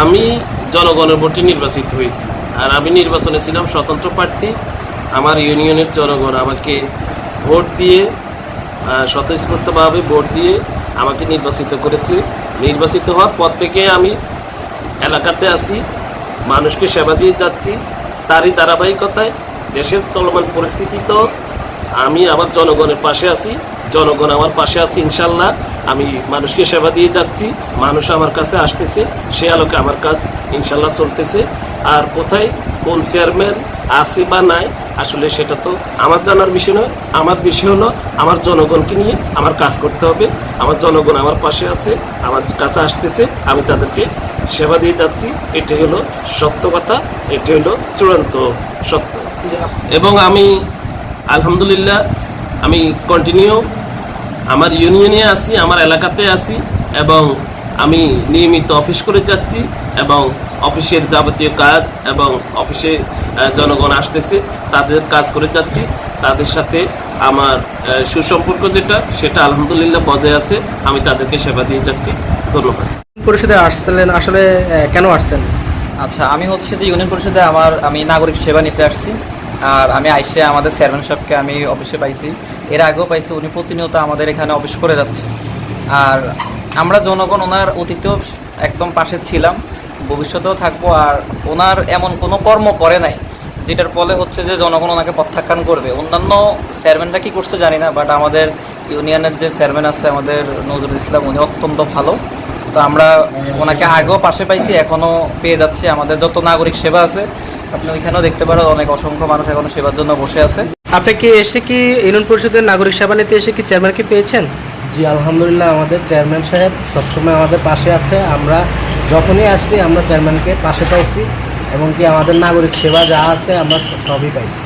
আমি জনগণের ভোটে নির্বাচিত হয়েছি। আর আমি নির্বাচনে ছিলাম স্বতন্ত্র প্রার্থী। আমার ইউনিয়নের জনগণ আমাকে ভোট দিয়ে স্বতঃস্ফূর্তভাবে ভোট দিয়ে আমাকে নির্বাচিত করেছে। নির্বাচিত হওয়ার পর থেকে আমি এলাকাতে আছি, মানুষকে সেবা দিয়ে যাচ্ছি। তারই ধারাবাহিকতায় দেশের চলমান পরিস্থিতি তো আমি আমার জনগণের পাশে আছি জনগণ আমার পাশে আছে ইনশাল্লাহ। আমি মানুষকে সেবা দিয়ে যাচ্ছি মানুষ আমার কাছে আসতেছে সে আলোকে আমার কাজ ইনশাল্লাহ চলতেছে। আর কোথায় কোন চেয়ারম্যান আছে বা নাই আসলে সেটা তো আমার জানার বিষয় নয় আমার বিষয় হলো আমার জনগণকে নিয়ে আমার কাজ করতে হবে। আমার জনগণ আমার পাশে আছে আমার কাছে আসতেছে আমি তাদেরকে সেবা দিয়ে যাচ্ছি। এটি হলো সত্য কথা এটি হলো চূড়ান্ত সত্য। এবং আমি আলহামদুলিল্লাহ আমি কন্টিনিউ আমার ইউনিয়নে আছি আমার এলাকাতে আছি এবং আমি নিয়মিত অফিস করে যাচ্ছি এবং অফিসের যাবতীয় কাজ এবং অফিসে জনগণ আসতেছে তাদের কাজ করে যাচ্ছি তাদের সাথে আমার সুসম্পর্ক যেটা সেটা আলহামদুলিল্লাহ বজায় আছে আমি তাদেরকে সেবা দিয়ে যাচ্ছি ধন্যবাদ। পরিষদে আসছিলেন আসলে কেন আসছেন? আচ্ছা আমি হচ্ছে যে ইউনিয়ন পরিষদে আমার আমি নাগরিক সেবা নিতে আসছি। আর আমি আইসে আমাদের চেয়ারম্যান সাহেবকে আমি অফিসে পাইছি। এর আগেও পাইছি, উনি প্রতিনিয়ত আমাদের এখানে অফিস করে যাচ্ছে। আর আমরা জনগণ, ওনার অতীতেও একদম পাশে ছিলাম, ভবিষ্যতেও থাকব, আর ওনার এমন কোনো কর্ম করে নাই, যেটার ফলে হচ্ছে যে জনগণ ওনাকে প্রত্যাখ্যান করবে। অন্যান্য চেয়ারম্যানরা কি করছে জানি না বাট আমাদের ইউনিয়নের যে চেয়ারম্যান আছে, আমাদের নজরুল ইসলাম, উনি অত্যন্ত ভালো। তো আমরা ওনাকে আগেও পাশে পাইছি, এখনও পেয়ে যাচ্ছি। আমাদের যত নাগরিক সেবা আছে আপনি ওইখানেও দেখতে পারো অনেক অসংখ্য মানুষ এখনও সেবার জন্য বসে আছে। আপনি কি এসে কি ইউনিয়ন পরিষদের নাগরিক সেবা নিতে এসে কি চেয়ারম্যানকে পেয়েছেন? জি আলহামদুলিল্লাহ আমাদের চেয়ারম্যান সাহেব সবসময় আমাদের পাশে আছে। আমরা যখনই আসছি আমরা চেয়ারম্যানকে পাশে পাইছি এবং কি আমাদের নাগরিক সেবা যা আছে আমরা সবই পাইছি।